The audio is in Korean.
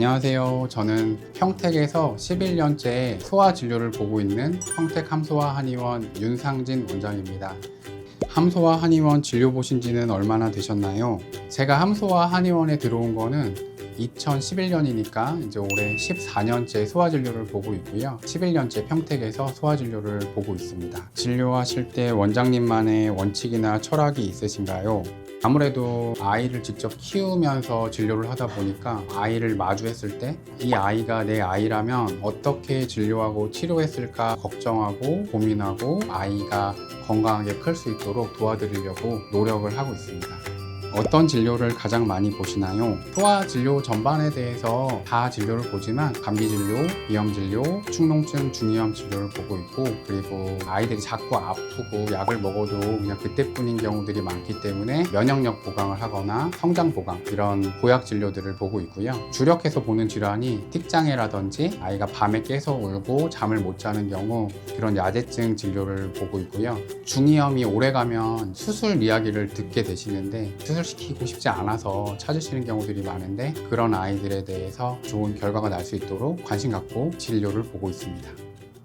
안녕하세요. 저는 평택에서 11년째 소아 진료를 보고 있는 평택 함소아 한의원 윤상진 원장입니다. 함소아 한의원 진료 보신 지는 얼마나 되셨나요? 제가 함소아 한의원에 들어온 거는 2011년이니까 이제 올해 14년째 소아 진료를 보고 있고요. 11년째 평택에서 소아 진료를 보고 있습니다. 진료하실 때 원장님만의 원칙이나 철학이 있으신가요? 아무래도 아이를 직접 키우면서 진료를 하다 보니까 아이를 마주했을 때 이 아이가 내 아이라면 어떻게 진료하고 치료했을까 걱정하고 고민하고 아이가 건강하게 클 수 있도록 도와드리려고 노력을 하고 있습니다. 어떤 진료를 가장 많이 보시나요? 소아 진료 전반에 대해서 다 진료를 보지만 감기 진료, 비염 진료, 축농증 중이염 진료를 보고 있고 아이들이 자꾸 아프고 약을 먹어도 그냥 그때뿐인 경우들이 많기 때문에 면역력 보강을 하거나 성장 보강 이런 보약 진료들을 보고 있고요. 주력해서 보는 질환이 틱장애라든지 아이가 밤에 깨서 울고 잠을 못 자는 경우 그런 야제증 진료를 보고 있고요. 중이염이 오래가면 수술 이야기를 듣게 되시는데 수술시키고 싶지 않아서 찾으시는 경우들이 많은데 그런 아이들에 대해서 좋은 결과가 날 수 있도록 관심 갖고 진료를 보고 있습니다.